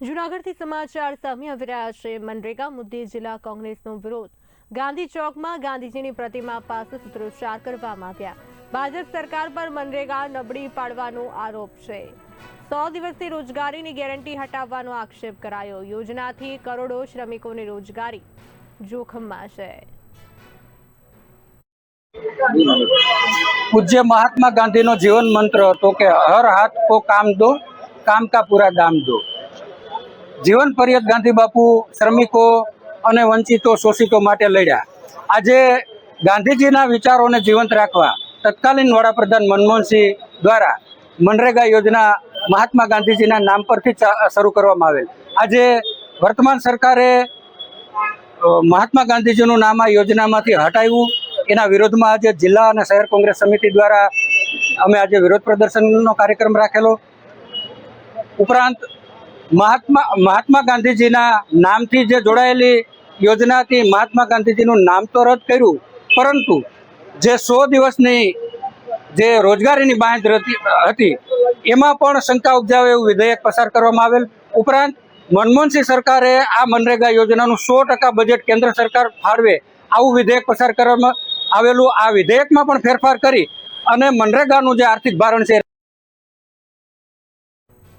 જૂનાગઢથી સમાચાર સામે આવી રહ્યા છે મનરેગા, મુદ્દે જિલ્લા કોંગ્રેસનો વિરોધ. ગાંધી ચોકમાં ગાંધીજીની પ્રતિમા પાસે સૂત્રોચ્ચાર કરવામાં આવ્યા. ભાજપ સરકાર પર મનરેગા નબળી પાડવાનો આરોપ છે. સો દિવસથી રોજગારીની ગેરંટી હટાવવાનો આક્ષેપ કરાયો. યોજનાથી કરોડો શ્રમિકોની રોજગારી જોખમમાં છે. પૂજ્ય મહાત્મા ગાંધીનો જીવન મંત્ર હતો કે, હર હાથ કો કામ દો, કામ કા પૂરા દામ દો. જીવન પર્યત ગાંધી બાપુ, શ્રમિકો અને વંચિતો, શોષિતો માટે લડ્યા. આજે ગાંધીજીના વિચારોને જીવંત રાખવા તત્કાલીન વડાપ્રધાન મનમોહનસિંહ દ્વારા મનરેગા યોજના મહાત્મા ગાંધીજીના નામ પરથી શરૂ કરવામાં આવેલ. આજે વર્તમાન સરકારે મહાત્મા ગાંધીજીનું નામ આ યોજનામાંથી હટાવ્યું. એના વિરોધમાં આજે જિલ્લા અને શહેર કોંગ્રેસ સમિતિ દ્વારા અમે આજે વિરોધ પ્રદર્શનનો કાર્યક્રમ રાખેલો. ઉપરાંત મહાત્મા મહાત્મા ગાંધીજીના નામથી જે જોડાયેલી યોજનાથી મહાત્મા ગાંધીજીનું નામ તો રદ કર્યું, પરંતુ જે સો દિવસની જે રોજગારીની બાંધ હતી, એમાં પણ શંકા ઉપજાવે એવું વિધેયક પસાર કરવામાં આવેલ. ઉપરાંત, મનમોહનસિંહ સરકારે આ મનરેગા યોજનાનું સો ટકા બજેટ કેન્દ્ર સરકાર ફાળવે આવું વિધેયક પસાર કરવામાં આવેલું. આ વિધેયકમાં પણ ફેરફાર કરી અને મનરેગાનું જે આર્થિક ભારણ છે